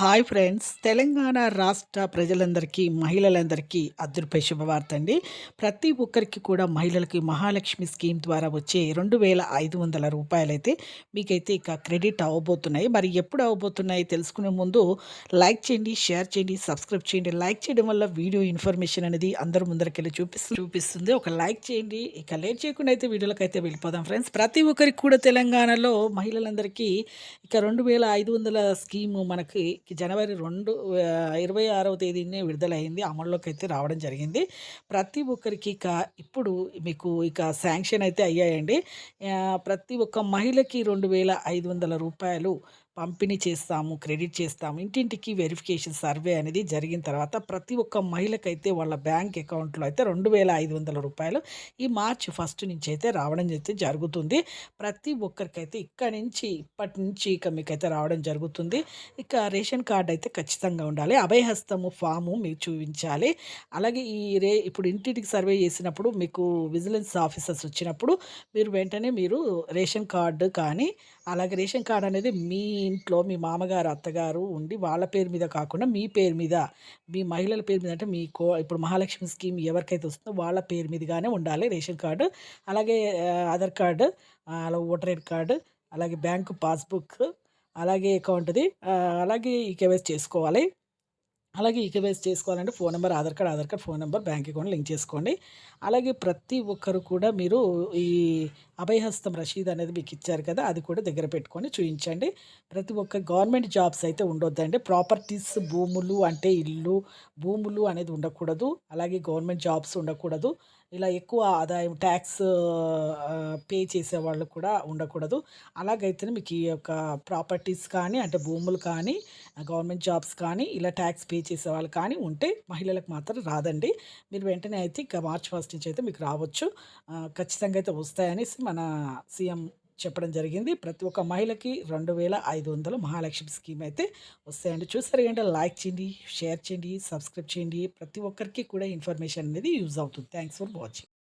Hi friends. Telangana రాష్ట్ర ప్రజలందరికీ మహిళలందరికీ అదృపై శుభవార్త అండి ప్రతి ఒక్కరికి కూడా మహిళలకి మహాలక్ష్మి స్కీమ్ ద్వారా వచ్చే రెండు వేల ఐదు వందల రూపాయలైతే మీకైతే ఇక క్రెడిట్ అవ్వబోతున్నాయి మరి ఎప్పుడు అవ్వబోతున్నాయి తెలుసుకునే ముందు లైక్ చేయండి షేర్ చేయండి సబ్స్క్రైబ్ చేయండి. లైక్ చేయడం వల్ల వీడియో ఇన్ఫర్మేషన్ అనేది అందరి ముందరికెళ్ళి చూపిస్తు చూపిస్తుంది. ఒక లైక్ చేయండి. ఇక లేట్ చేయకుండా అయితే వీడియోలకు అయితే వెళ్ళిపోదాం ఫ్రెండ్స్. ప్రతి ఒక్కరికి కూడా తెలంగాణలో మహిళలందరికీ ఇక రెండు వేల ఐదు వందల స్కీము మనకి జనవరి రెండు ఇరవై ఆరవ తేదీనే విడుదలైంది అమల్లోకి అయితే రావడం జరిగింది. ప్రతి ఒక్కరికి ఇక ఇప్పుడు మీకు ఇక శాంక్షన్ అయితే అయ్యాయండి. ప్రతి ఒక్క మహిళకి రెండు వేల ఐదు వందల రూపాయలు పంపిణీ చేస్తాము క్రెడిట్ చేస్తాము. ఇంటింటికి వెరిఫికేషన్ సర్వే అనేది జరిగిన తర్వాత ప్రతి ఒక్క మహిళకైతే వాళ్ళ బ్యాంక్ అకౌంట్లో అయితే రెండు వేల ఐదు వందల రూపాయలు ఈ మార్చ్ ఫస్ట్ నుంచి అయితే రావడం అయితే జరుగుతుంది. ప్రతి ఒక్కరికైతే ఇక్కడ నుంచి ఇప్పటి నుంచి ఇక మీకైతే రావడం జరుగుతుంది. ఇక రేషన్ కార్డు అయితే ఖచ్చితంగా ఉండాలి. అభయహస్తము ఫాము మీరు చూపించాలి. అలాగే ఈ రే ఇప్పుడు ఇంటింటికి సర్వే చేసినప్పుడు మీకు విజిలెన్స్ ఆఫీసర్స్ వచ్చినప్పుడు మీరు వెంటనే మీరు రేషన్ కార్డు కానీ అలాగే రేషన్ కార్డు అనేది మీ ఇంట్లో మీ మామగారు అత్తగారు ఉండి వాళ్ళ పేరు మీద కాకుండా మీ పేరు మీద మీ మహిళల పేరు మీద అంటే మీ కో ఇప్పుడు మహాలక్ష్మి స్కీమ్ ఎవరికైతే వస్తుందో వాళ్ళ పేరు మీదగానే ఉండాలి రేషన్ కార్డు. అలాగే ఆధార్ కార్డు అలాగే ఓటర్ ఐడి కార్డు అలాగే బ్యాంకు పాస్బుక్ అలాగే అకౌంట్ది అలాగే ఈ కేవైసీ చేసుకోవాలి. అలాగే ఈకేవైసీ చేసుకోవాలంటే phone number Aadhaar card Aadhaar card phone number bank account link చేసుకోండి. అలాగే ప్రతి ఒక్కరు కూడా మీరు ఈ అభయహస్తం రసీద్ అనేది మీకు ఇచ్చారు కదా అది కూడా దగ్గర పెట్టుకొని చూపించండి ప్రతి ఒక్క గవర్నమెంట్ జాబ్స్ అయితే ఉండొద్దండి. ప్రాపర్టీస్ భూములు అంటే ఇల్లు భూములు అనేది ఉండకూడదు. అలాగే గవర్నమెంట్ జాబ్స్ ఉండకూడదు. ఇలా ఎక్కువ ఆదాయం ట్యాక్స్ పే చేసే వాళ్ళు కూడా ఉండకూడదు. అలాగైతేనే మీకు ఈ యొక్క ప్రాపర్టీస్ కానీ అంటే భూములు కానీ గవర్నమెంట్ జాబ్స్ కానీ ఇలా ట్యాక్స్ పే చేసేవాళ్ళు కానీ ఉంటే మహిళలకు మాత్రం రాదండి. మీరు వెంటనే అయితే ఇంకా మార్చ్ ఫస్ట్ నుంచి అయితే మీకు రావచ్చు. ఖచ్చితంగా అయితే వస్తాయనేసి మన సీఎం చెప్పడం జరిగింది. ప్రతి ఒక్క మహిళకి రెండు వేల ఐదు వందలు మహాలక్ష్మి స్కీమ్ అయితే వస్తాయండి. చూసారు ఏంటంటే లైక్ చేయండి షేర్ చేయండి సబ్స్క్రైబ్ చేయండి. ప్రతి ఒక్కరికి కూడా ఇన్ఫర్మేషన్ అనేది యూజ్ అవుతుంది. Thanks for watching.